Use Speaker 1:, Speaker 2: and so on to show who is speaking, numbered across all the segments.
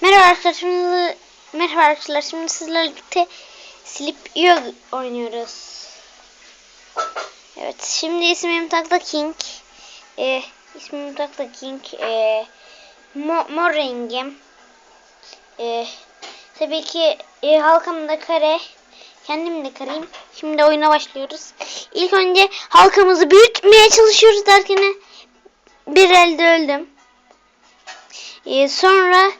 Speaker 1: Merhaba arkadaşlar şimdi merhaba arkadaşlar şimdi sizlerle birlikte Sleep Yo oynuyoruz. Evet şimdi ismim Takla King. Ee, ismim Takla King. Ee, mo mor rengim. Ee, tabii ki e, halkamda kare. Kendim de kareyim. Şimdi oyuna başlıyoruz. İlk önce halkamızı büyütmeye çalışıyoruz derken bir elde öldüm. Ee, sonra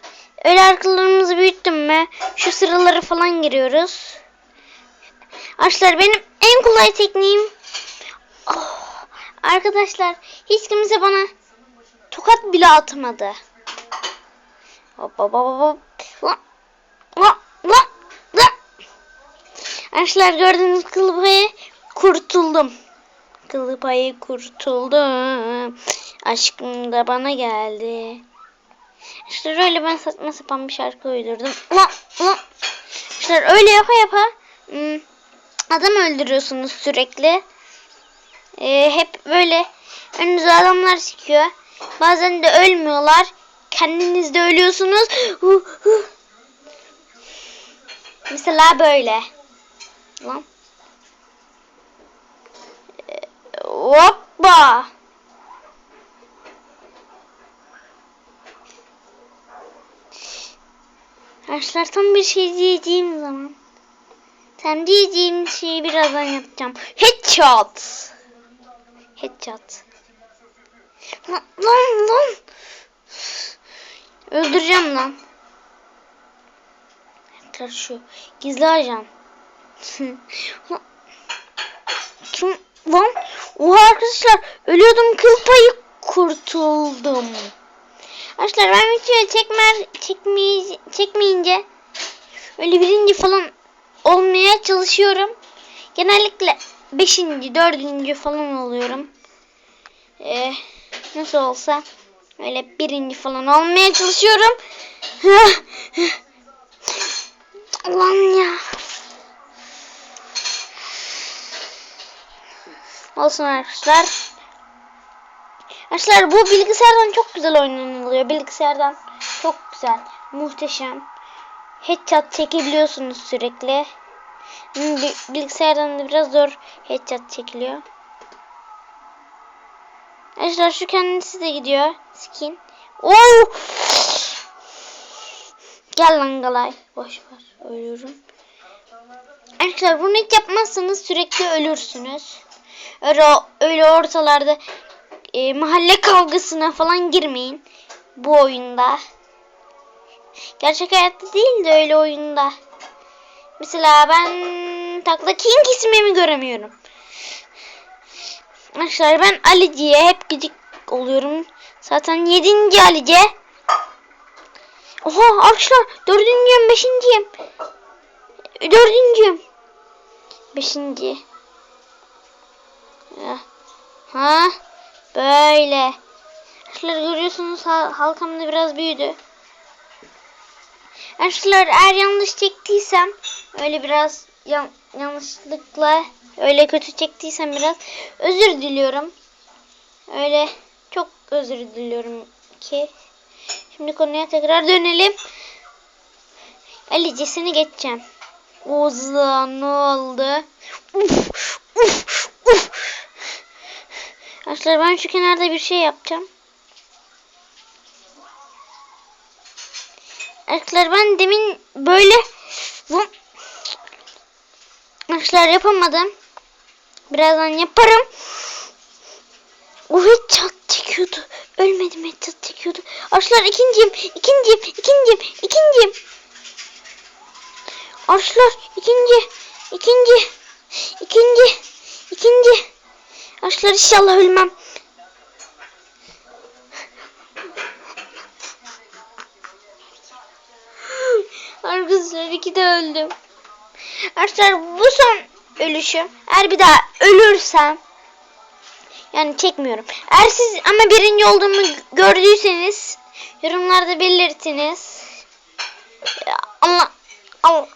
Speaker 1: öyle arkalarımızı büyüttüm mü şu sıraları falan giriyoruz. Arkadaşlar benim en kolay tekniğim Oh, arkadaşlar hiç kimse bana tokat bile atmadı. Hop hop hop hop. Lan, lan, lan, lan. Arkadaşlar gördüğünüz kıl payı kurtuldum. Kıl payı kurtuldum. Aşkım da bana geldi. İşte öyle ben saçma sapan bir şarkı uydurdum. İşte öyle yapa yapa hmm, adam öldürüyorsunuz sürekli. Ee, hep böyle önünüze adamlar çıkıyor. Bazen de ölmüyorlar. Kendiniz de ölüyorsunuz. Mesela böyle. Lan. Ee, hoppa. Arkadaşlar tam bir şey diyeceğim zaman. Tam diyeceğim şeyi birazdan yapacağım. Headshot. Headshot. Lan lan lan. Öldüreceğim lan. Arkadaşlar şu gizli ajan. Kim lan? Oha arkadaşlar ölüyordum kıl payı kurtuldum. Arkadaşlar ben videoyu çekmer, çekmeye, çekmeyince öyle birinci falan olmaya çalışıyorum. Genellikle beşinci, dördüncü falan oluyorum. Ee, nasıl olsa öyle birinci falan olmaya çalışıyorum. Allah'ım ya. Olsun arkadaşlar. Arkadaşlar bu bilgisayardan çok güzel oynanılıyor. Bilgisayardan çok güzel. Muhteşem. Headshot çekebiliyorsunuz sürekli. Hmm, bi- Bilgisayardan da biraz zor headshot çekiliyor. Arkadaşlar şu kendisi de gidiyor. Skin. Oo! Gel lan galay. Boş ver. Ölüyorum. Arkadaşlar bunu hiç yapmazsanız sürekli ölürsünüz. Öyle, öyle ortalarda e, mahalle kavgasına falan girmeyin bu oyunda. Gerçek hayatta değil de öyle oyunda. Mesela ben Takla King ismimi göremiyorum. Arkadaşlar ben Alici'ye hep gıcık oluyorum. Zaten 7. Alice. Oha arkadaşlar dördüncüyüm beşinciyim. Dördüncüyüm. Beşinci. Ha? Böyle. Arkadaşlar görüyorsunuz hal- halkam da biraz büyüdü. Arkadaşlar eğer yanlış çektiysem öyle biraz yan- yanlışlıkla öyle kötü çektiysem biraz özür diliyorum. Öyle çok özür diliyorum ki. Şimdi konuya tekrar dönelim. Alicesini geçeceğim. Oza ne oldu? Uf. Arkadaşlar ben şu kenarda bir şey yapacağım. Arkadaşlar ben demin böyle Arkadaşlar yapamadım. Birazdan yaparım. O headshot çekiyordu. Ölmedim headshot çekiyordu. Arkadaşlar ikinciyim. ikinciyim. ikinciyim. ikinciyim. Arkadaşlar ikinci. ikinci. ikinci. ikinci. Arkadaşlar inşallah ölmem. Arkadaşlar iki de öldüm. Arkadaşlar bu son ölüşüm. Eğer bir daha ölürsem yani çekmiyorum. Eğer siz ama birinci olduğumu gördüyseniz yorumlarda belirtiniz. Allah Allah.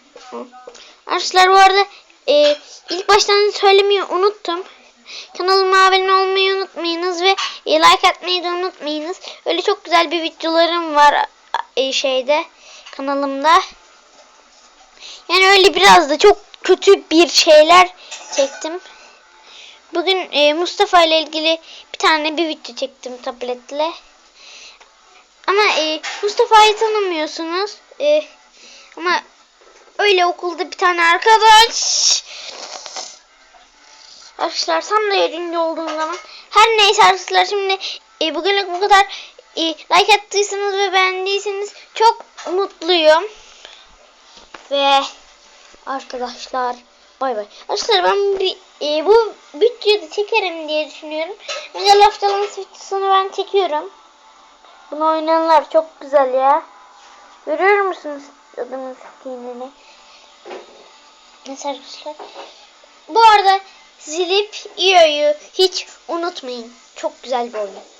Speaker 1: Arkadaşlar bu arada e, ilk baştan söylemeyi unuttum. Kanalıma abone olmayı unutmayınız ve e, like atmayı da unutmayınız. Öyle çok güzel bir videolarım var e, şeyde kanalımda. Yani öyle biraz da çok kötü bir şeyler çektim. Bugün e, Mustafa ile ilgili bir tane bir video çektim tabletle. Ama e, Mustafa'yı tanımıyorsunuz. E, ama öyle okulda bir tane arkadaş. Arkadaşlar tam da yerinde olduğum zaman. Her neyse arkadaşlar şimdi e, bugünlük bu kadar. E, like attıysanız ve beğendiyseniz çok mutluyum. Ve arkadaşlar bay bay. Arkadaşlar ben bir, e, bu videoyu çekerim diye düşünüyorum. Güzel haftalığın videosunu ben çekiyorum. Bunu oynayanlar çok güzel ya. Görüyor musunuz adamın skinini? Neyse arkadaşlar. Bu arada zilip İyo'yu hiç unutmayın. Çok güzel bir oyun.